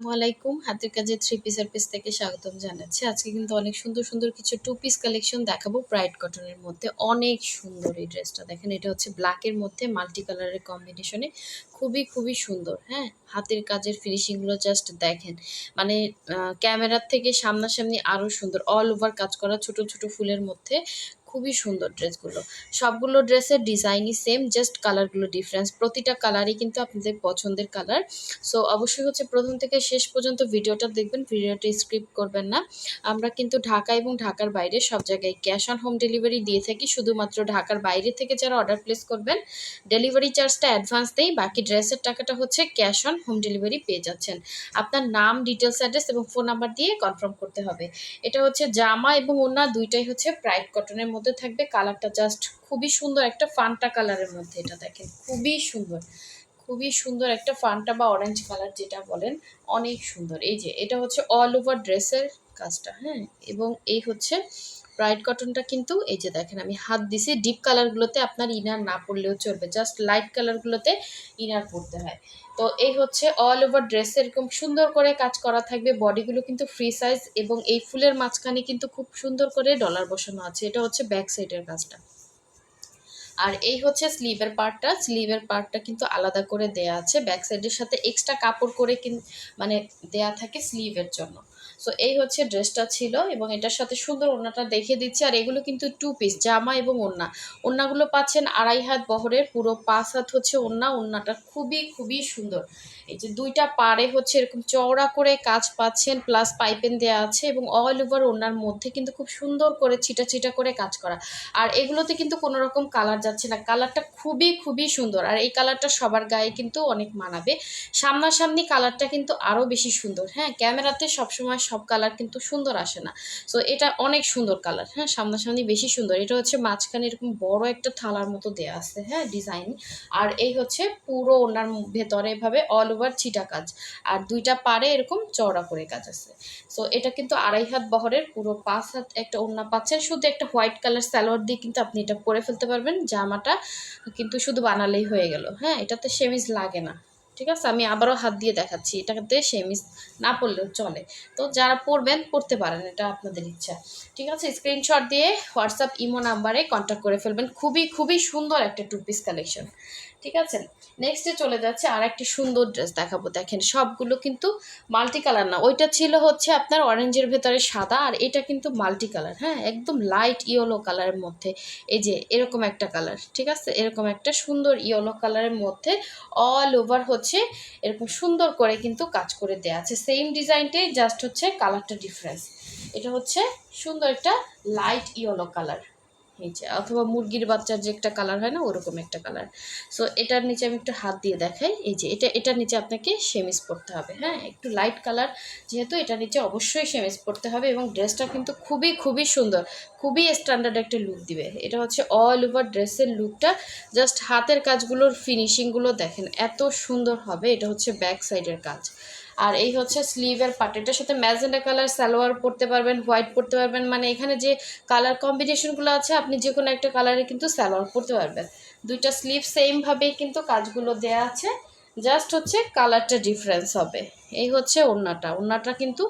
ওয়ালাইকুম, হাতের কাজে থ্রি পিসের পিস থেকে স্বাগতম জানাচ্ছি। আজকে কিন্তু অনেক সুন্দর সুন্দর কিছু টু পিস কালেকশন দেখাবো ব্রাইট কটনের মধ্যে। অনেক সুন্দর এই ড্রেসটা দেখেন, এটা হচ্ছে ব্ল্যাকের মধ্যে মাল্টি কালারের কম্বিনেশনে খুবই খুবই সুন্দর হ্যাঁ? হাতের কাজের ফিনিশিংগুলো জাস্ট দেখেন। মানে ক্যামেরার থেকে সামনাসামনি আরও সুন্দর। অল ওভার কাজ করা ছোট ছোট ফুলের মধ্যে খুবই সুন্দর ড্রেসগুলো। সবগুলো ড্রেসের ডিজাইনই সেম জাস্ট কালারগুলো ডিফারেন্স প্রতিটা কালারই কিন্তু আপনাদের পছন্দের কালার সো অবশ্যই হচ্ছে প্রথম থেকে শেষ পর্যন্ত ভিডিওটা দেখবেন, ভিডিওটা স্ক্রিপ্ট করবেন না। আমরা কিন্তু ঢাকা এবং ঢাকার বাইরে সব জায়গায় ক্যাশ অন হোম ডেলিভারি দিয়ে থাকি। শুধুমাত্র ঢাকার বাইরে থেকে যারা অর্ডার প্লেস করবেন ডেলিভারি চার্জটা অ্যাডভান্স দেই বাকি ড্রেসের টাকাটা হচ্ছে ক্যাশ অন হোম ডেলিভারি পেয়ে যাচ্ছেন। আপনার নাম ডিটেলস অ্যাড্রেস এবং ফোন নাম্বার দিয়ে কনফার্ম করতে হবে। এটা হচ্ছে জামা এবং ওনা দুইটাই হচ্ছে ব্রাইট কটনের মধ্যে থাকবে কালারটা জাস্ট খুবই সুন্দর একটা ফান্টা কালারের মধ্যে এটা দেখেন খুবই সুন্দর। খুবই সুন্দর একটা ফান্টা বা অরেঞ্জ কালার যেটা বলেন, অনেক সুন্দর। এই যে, এটা হচ্ছে অল ওভার ড্রেসের কাজটা হ্যাঁ? এবং এই হচ্ছে ব্রাইট কটনটা কিন্তু, এই যে দেখেন আমি হাত দিছি ডিপ কালারগুলোতে আপনার ইনার না পড়লেও চলবে জাস্ট লাইট কালারগুলোতে ইনার পড়তে হয়। তো এই হচ্ছে অল ওভার ড্রেস এরকম সুন্দর করে কাজ করা থাকবে বডিগুলো কিন্তু ফ্রি সাইজ এবং এই ফুলের মাঝখানে কিন্তু খুব সুন্দর করে ডলার বসানো আছে, এটা হচ্ছে ব্যাক সাইডের কাজটা। আর এই হচ্ছে স্লিভের পার্টটা স্লিভের পার্টটা কিন্তু আলাদা করে দেয়া আছে। ব্যাক সাইডের সাথে এক্সট্রা কাপড় করে মানে দেয়া থাকে স্লিভের জন্য। সো এই হচ্ছে ড্রেসটা ছিল এবং এটার সাথে সুন্দর ওড়নাটা দেখে দিচ্ছি। আর এগুলো কিন্তু টু পিস জামা এবং ওড়না। ওড়নাগুলো পাচ্ছেন আড়াই হাত বহরের, পুরো পাঁচ হাত হচ্ছে ওড়না। ওড়নাটা খুবই খুবই সুন্দর। এই যে দুইটা পাড়ে হচ্ছে এরকম চওড়া করে কাজ পাচ্ছেন প্লাস পাইপেন দেওয়া আছে এবং অল ওভার ওনার মধ্যে কিন্তু খুব সুন্দর করে ছিটা ছিটা করে কাজ করা। আর এগুলোতে কিন্তু কোনো রকম কালার যাচ্ছে না। কালারটা খুবই খুবই সুন্দর। আর এই কালারটা সবার গায়ে কিন্তু অনেক মানাবে। সামনাসামনি কালারটা কিন্তু আরও বেশি সুন্দর। হ্যাঁ ক্যামেরাতে সবসময় সব কালার কিন্তু সুন্দর আসে না। সো এটা অনেক সুন্দর কালার হ্যাঁ সামনাসামনি বেশি সুন্দর। এটা হচ্ছে মাঝখানে এরকম বড় একটা থালার মতো দেওয়া আছে হ্যাঁ ডিজাইন আর এই হচ্ছে পুরো ওনার ভেতরে এভাবে অল ওভার ছিটা কাজ। আর দুইটা পারে এরকম চওড়া করে কাজ আছে। সো এটা কিন্তু আড়াই হাত বহরের, পুরো পাঁচ হাত একটা ওড়না পাচ্ছেন শুধু একটা হোয়াইট কালার স্যালোয়ার দিয়ে কিন্তু আপনি এটা পরে ফেলতে পারবেন। জামাটা কিন্তু শুধু বানালেই হয়ে গেল হ্যাঁ এটাতে সেমিজ লাগে না। ঠিক আছে? আমি আবারও হাত দিয়ে দেখাচ্ছি এটাতে সেমিস না পড়লেও চলে। তো যারা পড়বেন, পড়তে পারেন, এটা আপনাদের ইচ্ছা। ঠিক আছে? স্ক্রিনশট দিয়ে হোয়াটসঅ্যাপ ইমো নাম্বারে কন্ট্যাক্ট করে ফেলবেন। খুবই খুবই সুন্দর একটা টু পিস কালেকশন ঠিক আছে? নেক্সটে চলে যাচ্ছে আর একটি সুন্দর ড্রেস দেখাবো। দেখেন, সবগুলো কিন্তু মাল্টি কালার না। ওইটা ছিল হচ্ছে আপনার অরেঞ্জের ভেতরে সাদা আর এটা কিন্তু মাল্টি কালার হ্যাঁ? একদম লাইট ইয়েলো কালারের মধ্যে। এই যে, এরকম একটা কালার ঠিক আছে? এরকম একটা সুন্দর ইয়েলো কালারের মধ্যে অল ওভার হচ্ছে এরকম সুন্দর করে কিন্তু কাজ করে দেওয়া আছে। সেম ডিজাইনটাই জাস্ট হচ্ছে কালারটা ডিফারেন্স এটা হচ্ছে সুন্দর একটা লাইট ইয়েলো কালার নিচে। অথবা মুরগির বাচ্চার যে একটা কালার হয় না, ওরকম একটা কালার সো এটার নিচে আমি একটু হাত দিয়ে দেখাই। এই যে, এটা এটার নিচে আপনাকে সেমিস পরতে হবে হ্যাঁ? একটু লাইট কালার যেহেতু এটার নিচে অবশ্যই সেমিস পরতে হবে এবং ড্রেসটা কিন্তু খুবই খুবই সুন্দর, খুবই স্ট্যান্ডার্ড একটা লুক দিবে। এটা হচ্ছে অল ওভার ড্রেসের লুকটা জাস্ট হাতের কাজগুলোর ফিনিশিংগুলো দেখেন, এত সুন্দর হবে। এটা হচ্ছে ব্যাক সাইডের কাজ। আর এই হচ্ছে স্লিভের পার্ট এটার সাথে ম্যাজেন্ডা কালার সালোয়ার পরতে পারবেন, হোয়াইট পরতে পারবেন মানে এখানে যে কালার কম্বিনেশনগুলো আছে, আপনি যে কোনো একটা কালারে কিন্তু সালোয়ার পরতে পারবেন। দুইটা স্লিভ সেমভাবেই কিন্তু কাজগুলো দেয়া আছে, জাস্ট হচ্ছে কালারটা ডিফারেন্স হবে। এই হচ্ছে ওড়নাটা। ওড়নাটা কিন্তু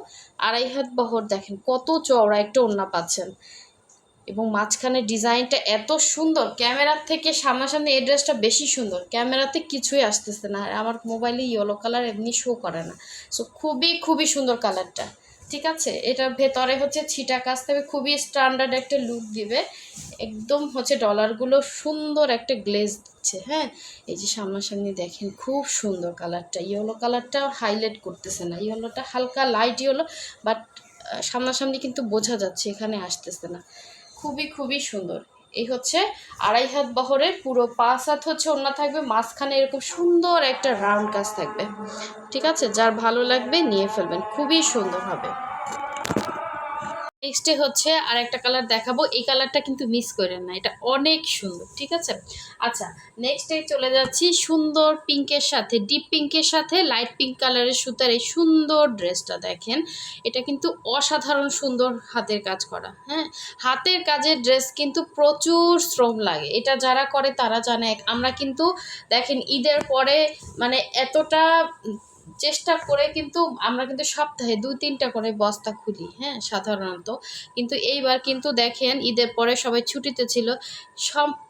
আড়াই হাত বহর, দেখেন কত চওড়া একটা ওড়না পাচ্ছেন। এবং মাঝখানে ডিজাইনটা এত সুন্দর, ক্যামেরার থেকে সামনাসামনি এই ড্রেসটা বেশি সুন্দর, ক্যামেরাতে কিছুই আসতেছে না, আর আমার মোবাইলে ইয়েলো কালার এমনি শো করে না। সো খুবই খুবই সুন্দর কালারটা ঠিক আছে? এটার ভেতরে হচ্ছে ছিটা কাজ থাকবে খুবই স্ট্যান্ডার্ড একটা লুক দিবে, একদম হচ্ছে ডলারগুলো সুন্দর একটা গ্লেজ দিচ্ছে হ্যাঁ? এই যে সামনাসামনি দেখেন, খুব সুন্দর কালারটা ইয়েলো কালারটা হাইলাইট করতেছে না ইয়েলোটা হালকা লাইট ইয়েলো বাট সামনাসামনি কিন্তু বোঝা যাচ্ছে, এখানে আসতেছে না। খুবই খুবই সুন্দর। এই হচ্ছে আড়াই হাত বহরের পুরো পাঁচ হাত হচ্ছে অন্য থাকবে, মাঝখানে এরকম সুন্দর একটা রাউন্ড কাজ থাকবে। ঠিক আছে? যার ভালো লাগবে নিয়ে ফেলবেন, খুবই সুন্দর হবে। নেক্সটে হচ্ছে আর একটা কালার দেখাবো। এই কালারটা কিন্তু মিস করেন না। এটা অনেক সুন্দর, ঠিক আছে? আচ্ছা নেক্সটে চলে যাচ্ছি সুন্দর পিঙ্কের সাথে। ডিপ পিঙ্কের সাথে লাইট পিঙ্ক কালারের সুতার এই সুন্দর ড্রেসটা দেখেন। এটা কিন্তু অসাধারণ সুন্দর হাতের কাজ করা হ্যাঁ? হাতের কাজের ড্রেস কিন্তু প্রচুর শ্রম লাগে। এটা যারা করে তারা জানে আমরা কিন্তু দেখেন ঈদের পরে মানে এতটা চেষ্টা করে কিন্তু আমরা কিন্তু সপ্তাহে দুই, তিনটা করে বস্তা খুলি হ্যাঁ সাধারণত। কিন্তু এইবার কিন্তু দেখেন ঈদের পরে সবাই ছুটিতে ছিল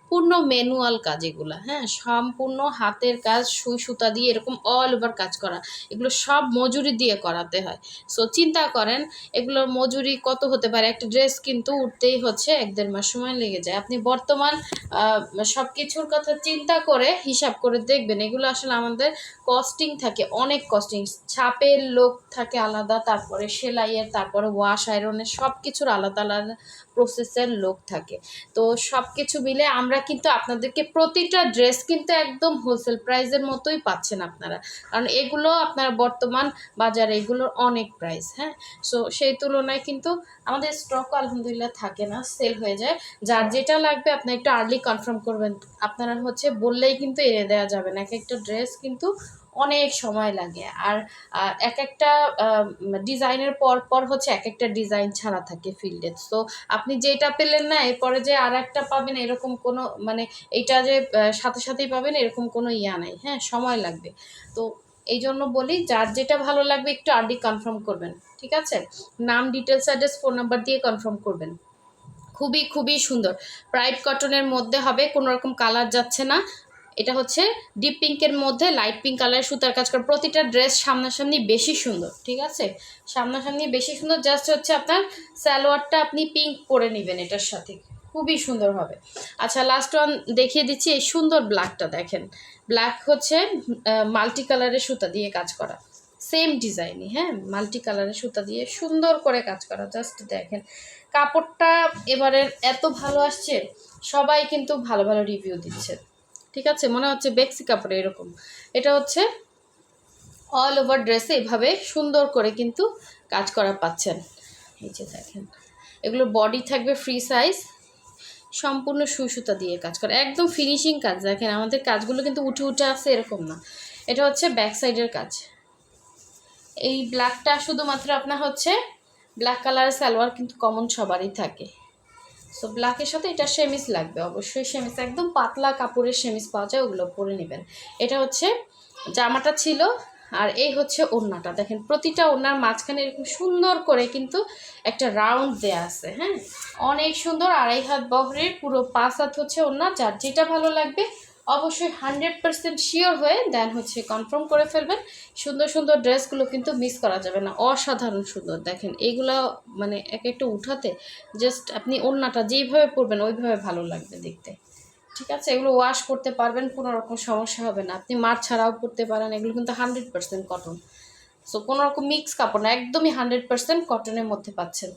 সম্পূর্ণ ম্যানুয়াল কাজ এগুলা হ্যাঁ? সম্পূর্ণ হাতের কাজ, সুই সুতা দিয়ে এরকম অল ওভার কাজ করা। এগুলো সব মজুরি দিয়ে করাতে হয়। সো চিন্তা করেন, এগুলোর মজুরি কত হতে পারে? একটা ড্রেস কিন্তু উঠতেই হচ্ছে, এক দেড় মাস সময় লেগে যায়। আপনি বর্তমান সব কিছুর কথা চিন্তা করে হিসাব করে দেখবেন, এগুলো আসলে আমাদের কস্টিং থাকে, অনেক কস্টিং ছাপের লোক থাকে আলাদা, তারপরে সেলাইয়ের, তারপরে ওয়াশ আয়রনের সব কিছুর আলাদা আলাদা প্রসেসের লোক থাকে। তো সব কিছু মিলে আমরা কিন্তু আপনাদেরকে প্রতিটা ড্রেস কিন্তু একদম হোলসেল প্রাইসের মতোই পাচ্ছেন আপনারা। কারণ এগুলো আপনার বর্তমান বাজারে এগুলোর অনেক প্রাইস হ্যাঁ? সো সেই তুলনায় কিন্তু আমাদের স্টক আলহামদুলিল্লাহ থাকে না সেল হয়ে যায়। যার যেটা লাগবে আপনি একটু আর্লি কনফার্ম করবেন। আপনারা হচ্ছে বললেই কিন্তু এনে দেওয়া যাবে না। এক একটা ড্রেস কিন্তু অনেক সময় লাগে। আর এক একটা ডিজাইনের পর পর হচ্ছে এক একটা ডিজাইন ছাড়া থাকে ফিল্ডে তো আপনি যেটা পেলেন না, এরপরে যে আর একটা পাবেন এরকম কোনো মানে এইটা যে সাথে সাথেই পাবেন এরকম কোনো ইয়া নাই। হ্যাঁ সময় লাগবে। তো এই জন্য বলি, যার যেটা ভালো লাগবে একটু আর্লি কনফার্ম করবেন, ঠিক আছে? নাম ডিটেলস অ্যাড্রেস ফোন নাম্বার দিয়ে কনফার্ম করবেন। খুবই খুবই সুন্দর। ব্রাইট কটনের মধ্যে হবে, কোনো রকম কালার যাচ্ছে না। এটা হচ্ছে ডিপ পিঙ্কের মধ্যে লাইট পিঙ্ক কালারের সুতার কাজ করা। প্রতিটা ড্রেস সামনাসামনি বেশি সুন্দর, ঠিক আছে? সামনাসামনি বেশি সুন্দর জাস্ট হচ্ছে আপনার সালোয়ারটা আপনি পিঙ্ক করে নেবেন এটার সাথে। খুবই সুন্দর হবে। আচ্ছা লাস্ট ওয়ান দেখিয়ে দিচ্ছি, এই সুন্দর ব্ল্যাকটা দেখেন। ব্ল্যাক হচ্ছে মাল্টি কালারের সুতা দিয়ে কাজ করা। সেম ডিজাইনই হ্যাঁ? মাল্টি কালারের সুতা দিয়ে সুন্দর করে কাজ করা জাস্ট দেখেন। কাপড়টা এবারের এত ভালো আসছে, সবাই কিন্তু ভালো ভালো রিভিউ দিচ্ছে। ঠিক আছে? মনে হচ্ছে বেক্সি কাপড়ে এরকম। এটা হচ্ছে অল ওভার ড্রেসে এভাবে সুন্দর করে কিন্তু কাজ করা পাচ্ছেন। এই যে দেখেন এগুলো বডি থাকবে ফ্রি সাইজ সম্পূর্ণ সুই সুতা দিয়ে কাজ করে, একদম ফিনিশিং কাজ। দেখেন, আমাদের কাজগুলো কিন্তু উঠে উঠে আসে এরকম না। এটা হচ্ছে ব্যাক সাইডের কাজ। এই ব্ল্যাকটা শুধুমাত্র আপনার হচ্ছে ব্ল্যাক কালার সালোয়ার কিন্তু কমন সবারই থাকে। সো ব্ল্যাকের সাথে এটা সেমিস লাগবে। অবশ্যই সেমিস একদম পাতলা কাপড়ের সেমিস পাওয়া যায়, ওগুলো পরে নেবেন। এটা হচ্ছে জামাটা ছিল আর এই হচ্ছে ওড়নাটা। দেখেন, প্রতিটা ওড়নার মাঝখানে এরকম সুন্দর করে কিন্তু একটা রাউন্ড দেয়া আছে হ্যাঁ? অনেক সুন্দর, আড়াই হাত বহরের পুরো পাঁচ হাত হচ্ছে ওড়না, যার যেটা ভালো লাগবে অবশ্যই হান্ড্রেড পার্সেন্ট শিওর হয়ে দেন হচ্ছে কনফার্ম করে ফেলবেন। সুন্দর সুন্দর ড্রেসগুলো কিন্তু মিস করা যাবে না। অসাধারণ সুন্দর, দেখেন এইগুলো মানে এক একটা উঠাতে জাস্ট আপনি ওড়নাটা যেইভাবে পরবেন ওইভাবে ভালো লাগবে দেখতে। ঠিক আছে? এগুলো ওয়াশ করতে পারবেন, কোনো রকম সমস্যা হবে না। আপনি মার ছাড়াও পরতে পারেন, এগুলো কিন্তু হান্ড্রেড পার্সেন্ট কটন সো কোনো রকম মিক্স কাপড় না, একদমই হান্ড্রেড পার্সেন্ট কটনের মধ্যে পাচ্ছেন।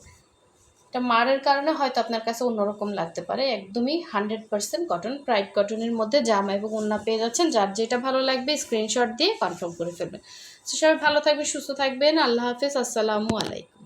এটা মারের কারণে হয়তো আপনার কাছে অন্যরকম লাগতে পারে। একদমই হান্ড্রেড পার্সেন্ট কটন প্রাইড কটনের মধ্যে জামা এবং ওনা পেয়ে যাচ্ছেন। যার যেটা ভালো লাগবে স্ক্রিনশট দিয়ে কনফার্ম করে ফেলবেন। সবাই ভালো থাকবেন, সুস্থ থাকবেন। আল্লাহ হাফেজ। আসসালামু আলাইকুম।